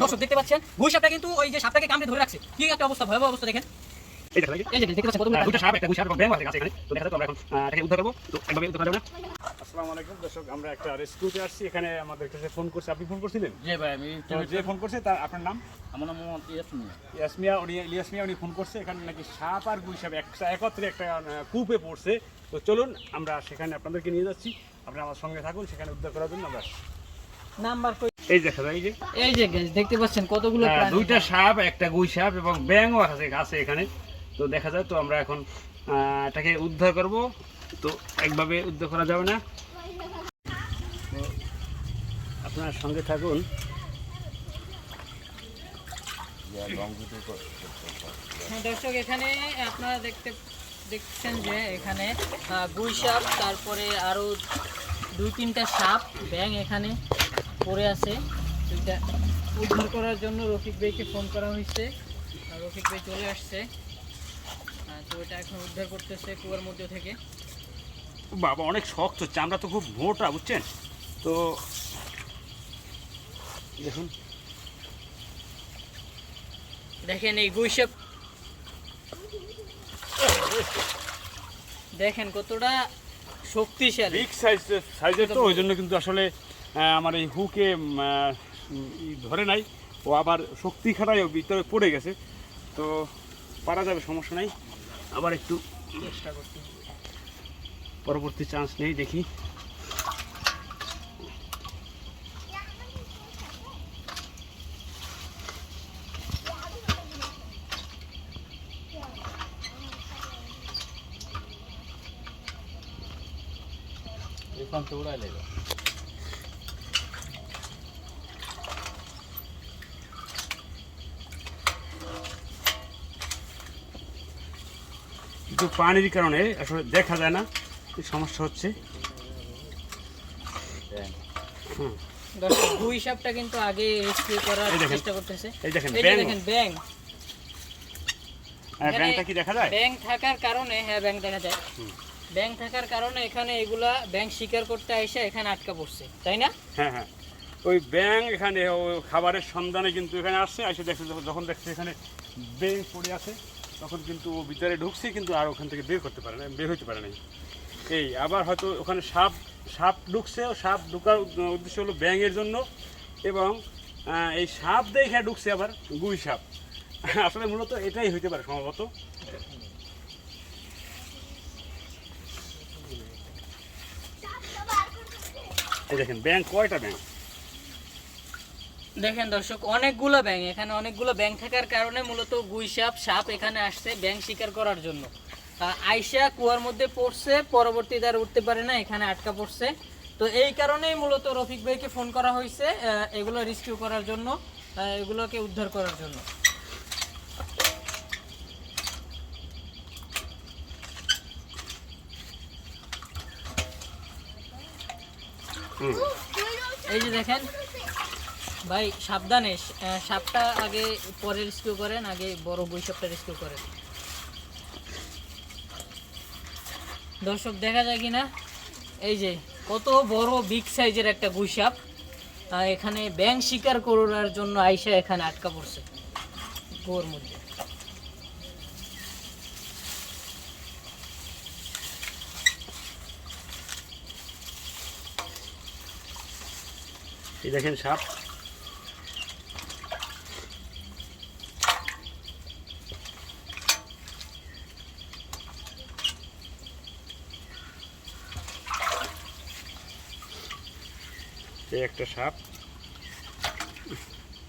দর্শক দেখতে পাচ্ছেন গুই সাপটা কিন্তু ওই যে সাপটাকে কামড়ে ধরে রাখছে। কি একটা অবস্থা ভয়াবহ অবস্থা দেখেন। এই দেখো, এই যে। এই যে দেখতে পাচ্ছেন কতগুলো দুটো সাপ একটা গুই সাপ এবং ব্যাঙও আছে এখানে। তো দেখা যাচ্ছে আমরা এখন এটাকে উদ্ধার করব। তো একভাবে উদ্ধার করা না। আসসালামু আলাইকুম দর্শক আমরা একটা রেস্কিউতে আসছি। এখানে আমাদের কাছে ফোন করছে। আপনি ফোন করছিলেন? জি ভাই আমি যে ফোন করছে তার আপনার নাম? আমার নাম মোহাম্মদ ইয়াসমিয়া উনি ইলিয়াস মিয়া উনি ফোন করছে। এখানে নাকি সাপ আর গুই সাপ একটা একত্রে একটা কূপে পড়ছে। তো চলুন আমরা সেখানে আপনাদেরকে নিয়ে যাচ্ছি। আপনারা আমার সঙ্গে থাকুন সেখানে উদ্ধার করার জন্য আমরা নাম্বার এই দেখা যায় এই যে। এই যে guys, দেখতে পাচ্ছেন কতগুলো হ্যাঁ, দুইটা সাপ একটা গুই সাপ এবং ব্যাঙও আছে আছে এখানে। তো দেখা যায় তো আমরা এখন এটাকে উদ্ধার করব। তো একভাবে উদ্ধার করা যাবে না। আপনার সঙ্গে থাকুন। হ্যাঁ, দর্শক এখানে আপনারা দেখতে দেখছেন যে এখানে গুই সাপ তারপরে আরও দুই তিনটা সাপ ব্যাং এখানে। পড়ে আছে। এটা উদ্ধার করার জন্য রফিক ভাইকে ফোন করা হয়েছে। আর রফিক ভাই চলে আসছে। তো এটা এখন উদ্ধার করতেছে কুয়ার মধ্যে থেকে। বাবা অনেক শক্ত চামড়া তো খুব মোটা বুঝছেন? তো দেখুন। দেখেন এই গুই সাপ দেখেন কতটা শক্তিশালী। বিগ সাইজ সাইজের তো ওই জন্য কিন্তু আসলে আমার এই হুকে ধরে নাই। ও আবার শক্তি খাটায় ও ভিতরে পড়ে গেছে। তো পারা যাবে সমস্যা নাই। আবার একটু চেষ্টা করতে পরবর্তী চান্স নেই দেখি। এখান থেকে উড়াই লাগবে কিন্তু পানির কারণে আসলে দেখা যায় না সমস্যা হচ্ছে? হুম। সাপটা কিন্তু আগে রেস্কিউ করার চেষ্টা করতেছে। এই দেখেন এই যে ব্যাঙ। দেখেন ব্যাং হ্যাঁ, কি দেখা যায়? ব্যাং থাকার কারণে হ্যাঁ ব্যাং দেখা যায়। ব্যাং থাকার কারণে এখানে এগুলা ব্যাং শিকার করতে এসে এখানে আটকা পড়ছে তাই না? হ্যাঁ হ্যাঁ। ওই ব্যাং এখানে খাবারের সন্ধানে কিন্তু এখানে আসছে দেখছে যখন- যখন দেখছে এখানে ব্যাং পড়ে আছে। তখন কিন্তু ও ভিতরে ঢুকছে, কিন্তু আর ওখান থেকে বের করতে পারে না, বের হতে পারে নাই। এই, আবার হয়তো ওখানে সাপ সাপ ঢুকছে সাপ ঢুকার উদ্দেশ্য হলো ব্যাঙের জন্য এবং এই সাপ দেখে ঢুকছে আবার গুই সাপ। আসলে মূলত এটাই হইতে পারে সম্ভবত। দেখেন ব্যাং কয়টা ব্যাং দেখেন দর্শক অনেকগুলো ব্যাং এখানে অনেকগুলো ব্যাং থাকার কারণে মূলত গুই সাপ সাপ এখানে আসছে ব্যাং শিকার করার জন্য। আইসা কুয়ার মধ্যে পড়ছে পরবর্তীতে আর উঠতে পারে না এখানে আটকা পড়ছে। তো এই কারণেই মূলত রফিক ভাইকে ফোন করা হয়েছে এগুলো রেস্কিউ করার জন্য এগুলোকে উদ্ধার করার জন্য। এই যে দেখেন ভাই, সাবধানে সাপটা আগে পরে রেস্কিউ করেন, আগে বড় বই সাপটা রেস্কিউ করেন। দর্শক, দেখা যায় কিনা? এই যে, কত বড় বিগ সাইজের একটা গুইসাপ এখানে ব্যাং শিকার করার জন্য আইসা এখানে আটকা পড়ছে, গোর মধ্যে। দেখেন সাপ। এই একটা সাপ।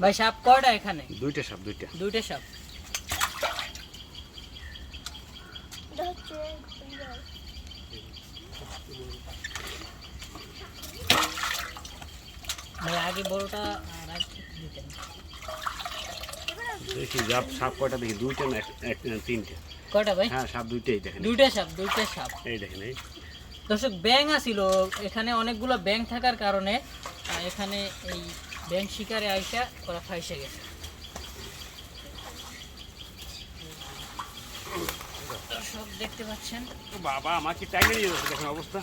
ভাই সাপ কয়টা এখানে? দুইটা সাপ দুইটা। দুইটা সাপ। ভাই আগে বড়টা আর আগে দিতেন। দেখি সাপ সাপ কয়টা দেখি? দুইটা না এক- এক তিনটে। কয়টা ভাই? হ্যাঁ সাপ দুইটাই দেখেন। দুইটা সাপ দুইটা সাপ। এই দেখেন এই। দর্শক ব্যাং আছিল। এখানে অনেকগুলো ব্যাং থাকার কারণে এখানে এই ব্যাংক শিকারে আইসা ওরা ফাইসে গেছে। সব দেখতে পাচ্ছেন? বাবা আমাকে টাইমে নিয়ে যাচ্ছে দেখেন অবস্থা।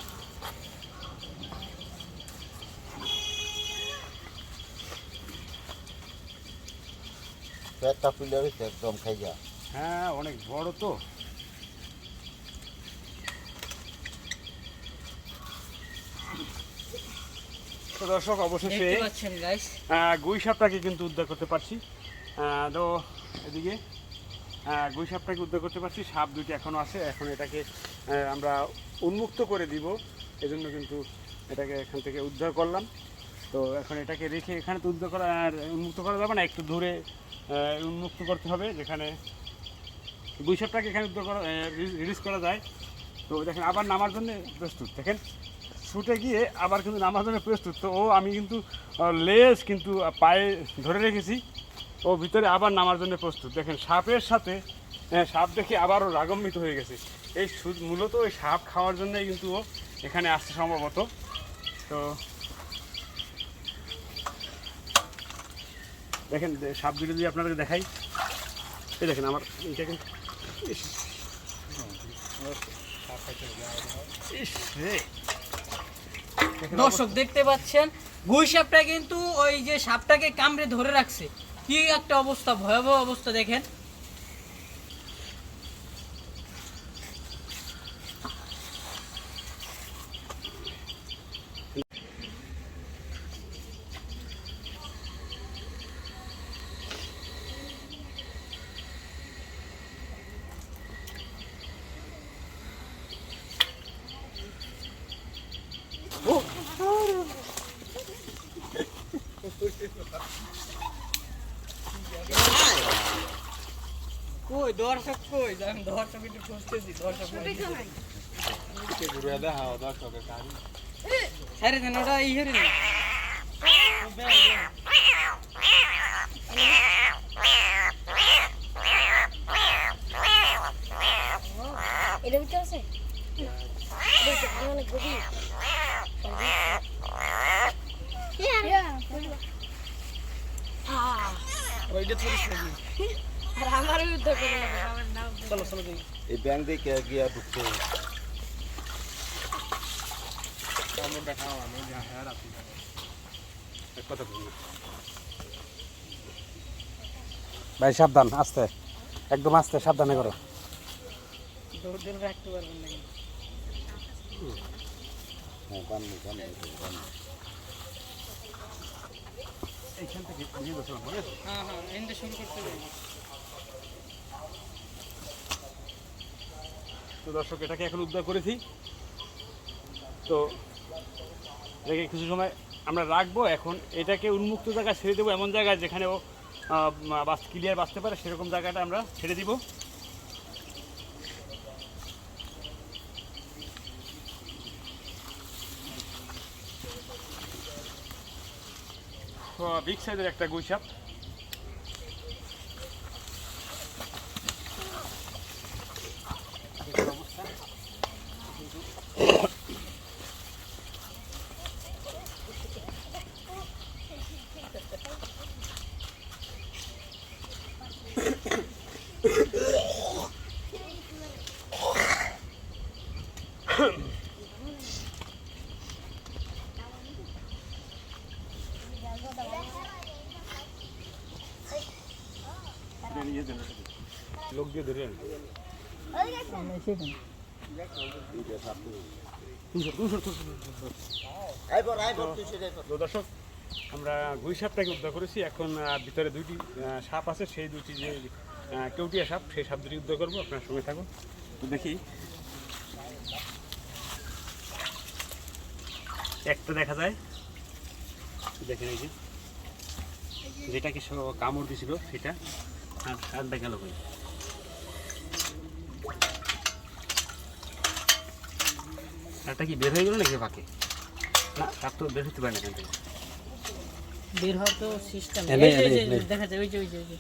পেটটা ফুলে গেছে একদম খাই যা হ্যাঁ অনেক বড় তো। তো দর্শক অবশেষে গুই সাপটাকে কিন্তু উদ্ধার করতে পারছি। তো এদিকে গুই সাপটাকে উদ্ধার করতে পারছি। সাপ দুইটি এখনও আছে। এখন এটাকে আমরা উন্মুক্ত করে দিব। এজন্য কিন্তু এটাকে এখান থেকে উদ্ধার করলাম। তো এখন এটাকে রেখে এখানে তো উদ্ধার করা আর উন্মুক্ত করা যাবে না। একটু দূরে উন্মুক্ত করতে হবে যেখানে গুই সাপটাকে এখানে উদ্ধার করা রিলিজ করা যায়। তো দেখেন আবার নামার জন্য প্রস্তুত। দেখেন ছুটে গিয়ে আবার কিন্তু নামার জন্য প্রস্তুত। তো ও আমি কিন্তু লেজ কিন্তু পায়ে ধরে রেখেছি। ও ভিতরে আবার নামার জন্য প্রস্তুত। দেখেন সাপের সাথে আহ, সাপ দেখে আবারও রাগম্বিত হয়ে গেছে। এই মূলত ওই সাপ খাওয়ার জন্যই কিন্তু ও এখানে আসছে সম্ভবত। তো দেখেন দে- সাপ দুটো যদি আপনাদের দেখাই। এই দেখেন আমার দেখেন। ইস রে। দর্শক দেখতে পাচ্ছেন গুই সাপটা কিন্তু ওই যে সাপটাকে কামড়ে ধরে রাখছে। কি একটা অবস্থা, ভয়াবহ অবস্থা দেখেন। দর্শক একটু খুঁজতেছি দর্শক ঘুরে দেখাও দর্শকের কাজ হ্যাঁ দেন ওটা এটা ভিতরে আছে? অনেক গভীর আর আমার চলো চলো এই ব্যাংক দিয়ে গিয়া ঢুকছে? কথা ভাই সাবধান আস্তে। একদম আস্তে সাবধানে করো। রাখতে পারবেন না। হ্যাঁ এইখান থেকে নিয়ে বসলাম হ্যাঁ হ্যাঁ শুরু করতে তো দর্শক, এটাকে এখন উদ্ধার করেছি। তো এটাকে কিছু সময় আমরা রাখব। এখন এটাকে উন্মুক্ত জায়গায় ছেড়ে দেবো, এমন জায়গায় যেখানে ও বাস ক্লিয়ার বাঁচতে পারে, সেরকম জায়গাটা আমরা ছেড়ে দিব। বিগ সাইজের একটা গুইসাপ। লোক দিয়ে ধরে আমরা গুই সাপটাকে উদ্ধার করেছি। এখন ভিতরে দুইটি সাপ আছে। সেই দুটি যে কেউটিয়া সাপ, সেই সাপ দুটি উদ্ধার করব। আপনার সঙ্গে থাকুন। তো দেখি একটা দেখা যায়। দেখেন এই যে। যেটাকে কামড় দিছিল সেটা আর গেল কই? আরটা কি বের হয়ে গেল নাকি ফাঁকে না তো বের হতে পারে না বের হওয়ার তো সিস্টেম। দেখা যায় ওই যে ওই যে ওই যে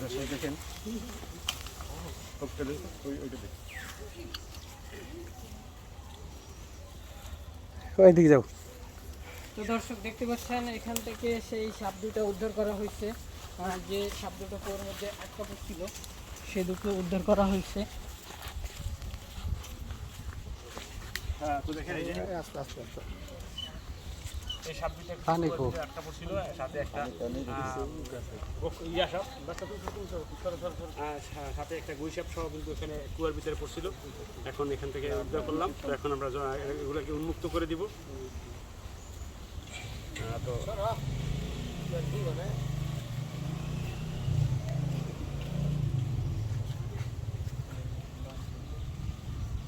দর্শক দেখেন ওইটা দেখুন, ওই- ওইটা দেখুন। ওই দিকে যাও। তো দর্শক দেখতে পাচ্ছেন এখান থেকে সেই সাপ দুটো উদ্ধার করা হয়েছে। যে সাপ দুটো কোর মধ্যে আটকা পড়ছিল সে দুটো উদ্ধার করা হয়েছে। হ্যাঁ তো দেখেন এই যে। আস্তে আস্তে আস্তে। এই সাপ দুটো একটা পড়ছিল সাথে একটা ইয়া সাপ সাথে একটা গুই সাপ সহ কিন্তু এখানে কুয়ার ভিতরে পড়ছিল। এখন এখান থেকে উদ্ধার করলাম। তো এখন আমরা এগুলোকে উন্মুক্ত করে দিব। তো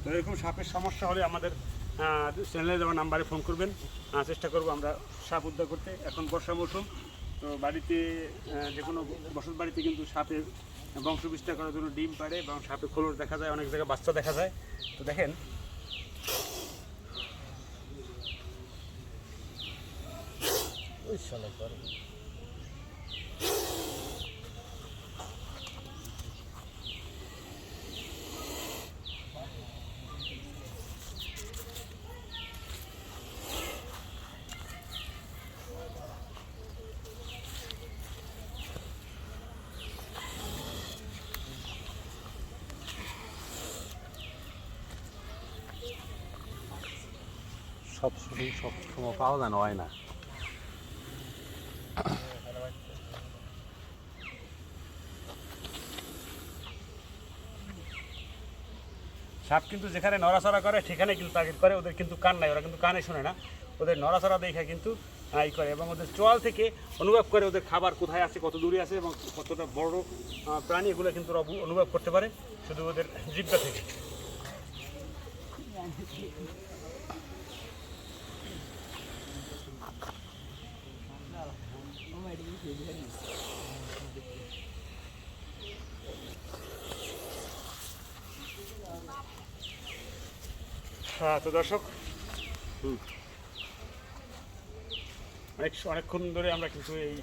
তো এরকম সাপের সমস্যা হলে আমাদের চ্যানেলে দেওয়া নাম্বারে ফোন করবেন। চেষ্টা করব আমরা সাপ উদ্ধার করতে। এখন বর্ষা মৌসুম, তো বাড়িতে যে কোনো বসত বাড়িতে কিন্তু সাপের বংশ বিস্তার করার জন্য ডিম পাড়ে এবং সাপে খোলর দেখা যায়, অনেক জায়গায় বাচ্চা দেখা যায়। তো দেখেন। সব সময় সব সব সময় পাওয়া যায় না হয় না সাপ কিন্তু যেখানে নড়াচড়া করে সেখানে কিন্তু তাগিদ করে। ওদের কিন্তু কান নাই ওরা কিন্তু কানে শোনে না। ওদের নড়াচড়া দেখে কিন্তু আহ, ই করে এবং ওদের চোয়াল থেকে অনুভব করে ওদের খাবার কোথায় আছে কত দূরে আছে এবং কতটা বড় প্রাণী এগুলো কিন্তু অনুভব করতে পারে শুধু ওদের জিব্বা থেকে। হ্যাঁ তো দর্শক অনেক অনেকক্ষণ ধরে আমরা কিন্তু এই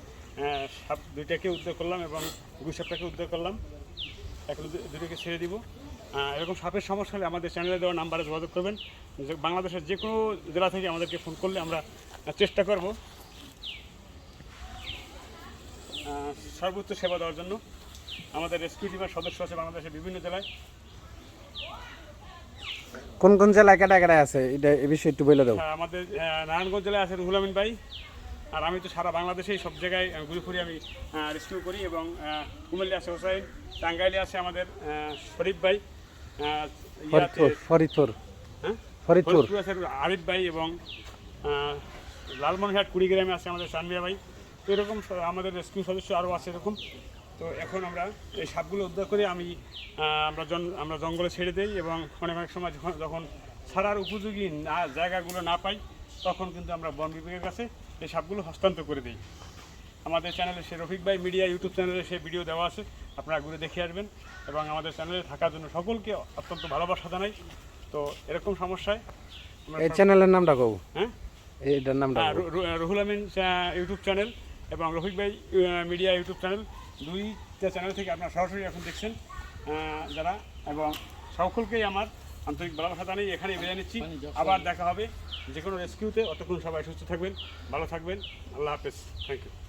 সাপ দুইটাকে উদ্ধার করলাম এবং গুই সাপটাকে উদ্ধার করলাম। এখন দু- দুটোকে ছেড়ে দিব। এরকম সাপের সমস্যা হলে আমাদের চ্যানেলে দেওয়া নাম্বারে যোগাযোগ করবেন। বাংলাদেশের যে কোনো জেলা থেকে আমাদেরকে ফোন করলে আমরা চেষ্টা করব। সর্বোচ্চ সেবা দেওয়ার জন্য আমাদের রেস্কিউ টিমের সদস্য আছে বাংলাদেশের বিভিন্ন জেলায়। কোন কোন জেলায় কেটা কেটা আছে? এটা এ বিষয়ে একটু বলে দাও। হ্যাঁ, আমাদের নারায়ণগঞ্জ জেলায় আছে রুহুল আমিন ভাই। আর আমি তো সারা বাংলাদেশেই সব জায়গায় ঘুরে ঘুরে আমি রেস্কিউ করি এবং কুমিল্লা আছে হোসাইন টাঙ্গাইলে আছে আমাদের শরীফ ভাই ফরিদপুর ফরিদপুর। হ্যাঁ? ফরিদপুর। আছে আরিফ ভাই এবং আহ, লালমনিরহাট কুড়িগ্রামে আছে আমাদের চানমিয়া ভাই। এরকম আমাদের রেস্কিউ সদস্য আরও আছে এরকম। তো এখন আমরা এই সাপগুলো উদ্ধার করে আমি আমরা জন আমরা জঙ্গলে ছেড়ে দিই এবং অনেক অনেক সময় যখন যখন ছাড়ার উপযোগী না জায়গাগুলো না পাই তখন কিন্তু আমরা বন বিভাগের কাছে এই সাপগুলো হস্তান্তর করে দিই। আমাদের চ্যানেলে সে রফিক ভাই মিডিয়া ইউটিউব চ্যানেলে সে ভিডিও দেওয়া আছে আপনারা ঘুরে দেখে আসবেন এবং আমাদের চ্যানেলে থাকার জন্য সকলকে অত্যন্ত ভালোবাসা জানাই। তো এরকম সমস্যায় আমরা এই চ্যানেলের নামটা কও। হ্যাঁ? এইটার নামটা রুহুল আমিন ইউটিউব চ্যানেল এবং Rafiq Bhai media YouTube channel দুইটা চ্যানেল থেকে আপনারা সরাসরি এখন দেখছেন যারা এবং সকলকেই আমার আন্তরিক ভালোবাসা জানাই এখানে বিদায় নিচ্ছি। আবার দেখা হবে যে কোনো রেস্কিউতে অতক্ষণ সবাই সুস্থ থাকবেন ভালো থাকবেন। আল্লাহ হাফেজ। Thank you